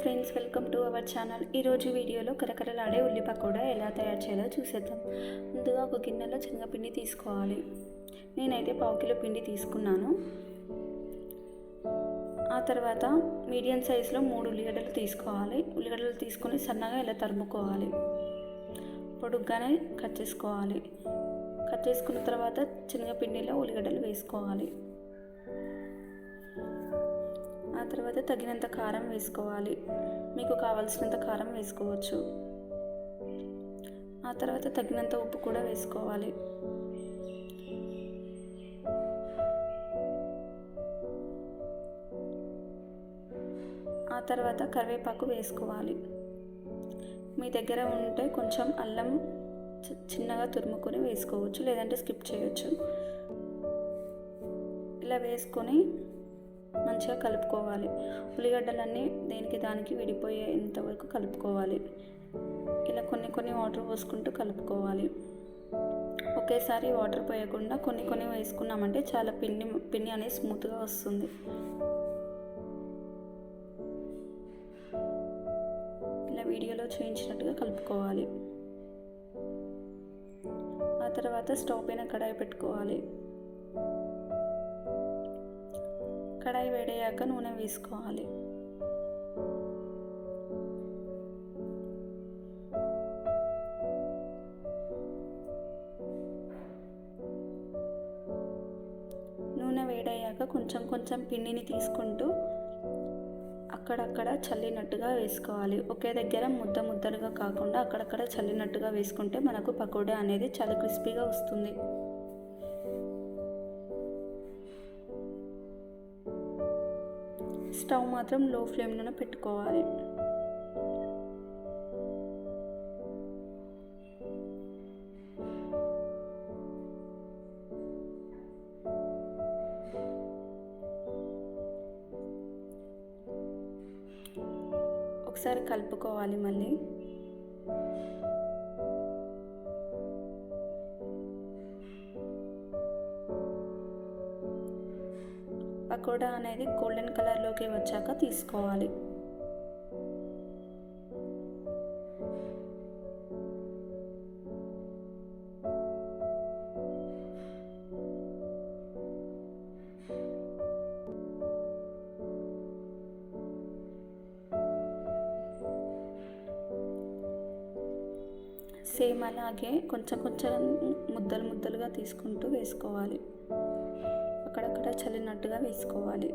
Friends welcome to our channel ఈరోజు వీడియోలో కరకరలాడే ఉల్లి పకోడా ఎలా తయారు చేయాలో చూసేద్దాం. ముందుగా ఒక గిన్నెలో శనగపిండి తీసుకోవాలి. నేనైతే పావు కిలో పిండి తీసుకున్నాను. ఆ తర్వాత మీడియం సైజులో మూడు ఉల్లిగడ్డలు తీసుకోవాలి. ఉల్లిగడ్డలు తీసుకొని సన్నగా ఇలా తరుముకోవాలి. పొడుగ్గానే కట్ చేసుకోవాలి. కట్ చేసుకున్న తర్వాత శనగపిండిలో ఉల్లిగడ్డలు వేసుకోవాలి. ఆ తర్వాత తగినంత కారం వేసుకోవాలి. మీకు కావలసినంత కారం వేసుకోవచ్చు. ఆ తర్వాత తగినంత ఉప్పు కూడా వేసుకోవాలి. ఆ తర్వాత కరివేపాకు వేసుకోవాలి. మీ దగ్గర ఉంటే కొంచెం అల్లం చిన్నగా తురుముకొని వేసుకోవచ్చు లేదంటే స్కిప్ చేయొచ్చు. ఇలా వేసుకొని మంచిగా కలుపుకోవాలి. ఉల్లిగడ్డలన్నీ దేనికి దానికి విడిపోయేంత వరకు కలుపుకోవాలి. ఇలా కొన్ని కొన్ని వాటర్ పోసుకుంటూ కలుపుకోవాలి. ఒకేసారి వాటర్ పోయకుండా కొన్ని కొన్ని వేసుకున్నామంటే చాలా పిండి పిండి అనేది స్మూత్గా వస్తుంది. ఇలా వీడియోలో చూపించినట్టుగా కలుపుకోవాలి. ఆ తర్వాత స్టవ్ పైన కడాయి పెట్టుకోవాలి. కడాయి వేడయ్యాక నూనె వేసుకోవాలి. నూనె వేడయ్యాక కొంచెం కొంచెం పిండిని తీసుకుంటూ అక్కడక్కడ చల్లినట్టుగా వేసుకోవాలి. ఒకే దగ్గర ముద్ద ముద్దలుగా కాకుండా అక్కడక్కడ చల్లినట్టుగా వేసుకుంటే మనకు పకోడా అనేది చాలా క్రిస్పీగా వస్తుంది. స్టవ్ మాత్రం లో ఫ్లేమ్లోనే పెట్టుకోవాలి. ఒకసారి కలుపుకోవాలి మళ్ళీ. పకోడా అనేది గోల్డెన్ కలర్లోకి వచ్చాక తీసుకోవాలి. సేమ్ అలాగే కొంచెం కొంచెం ముద్దలు ముద్దలుగా తీసుకుంటూ వేసుకోవాలి. అక్కడక్కడ చల్లినట్టుగా వేసుకోవాలి.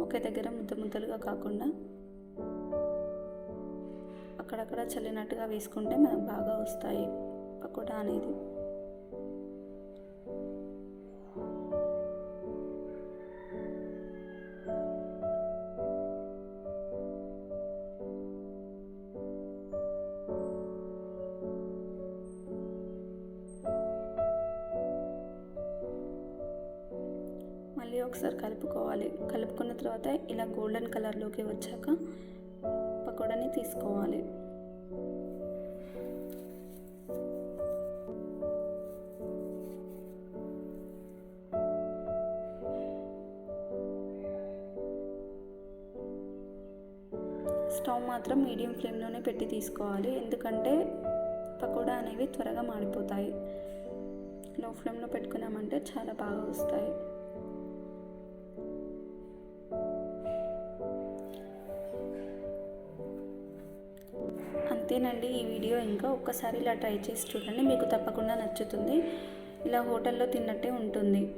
ఒకే దగ్గర ముద్ద ముద్దలుగా కాకుండా అక్కడక్కడ చల్లినట్టుగా వేసుకుంటే మనకు బాగా వస్తాయి పకోడా అనేది. మళ్ళీ ఒకసారి కలుపుకోవాలి. కలుపుకున్న తర్వాత ఇలా గోల్డెన్ కలర్లోకి వచ్చాక పకోడాని తీసుకోవాలి. స్టవ్ మాత్రం మీడియం ఫ్లేమ్లోనే పెట్టి తీసుకోవాలి. ఎందుకంటే పకోడా అనేవి త్వరగా మాడిపోతాయి. లో ఫ్లేమ్లో పెట్టుకున్నామంటే చాలా బాగా వస్తాయి. అంతేనండి. ఈ వీడియో ఇంకా ఒక్కసారి ఇలా ట్రై చేసి చూడండి. మీకు తప్పకుండా నచ్చుతుంది. ఇలా హోటల్లో తిన్నట్టే ఉంటుంది.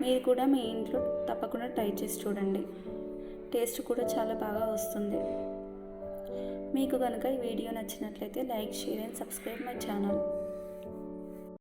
మీరు కూడా మీ ఇంట్లో తప్పకుండా ట్రై చేసి చూడండి. టేస్ట్ కూడా చాలా బాగా వస్తుంది. మీకు కనుక ఈ వీడియో నచ్చినట్లయితే like share and subscribe my channel.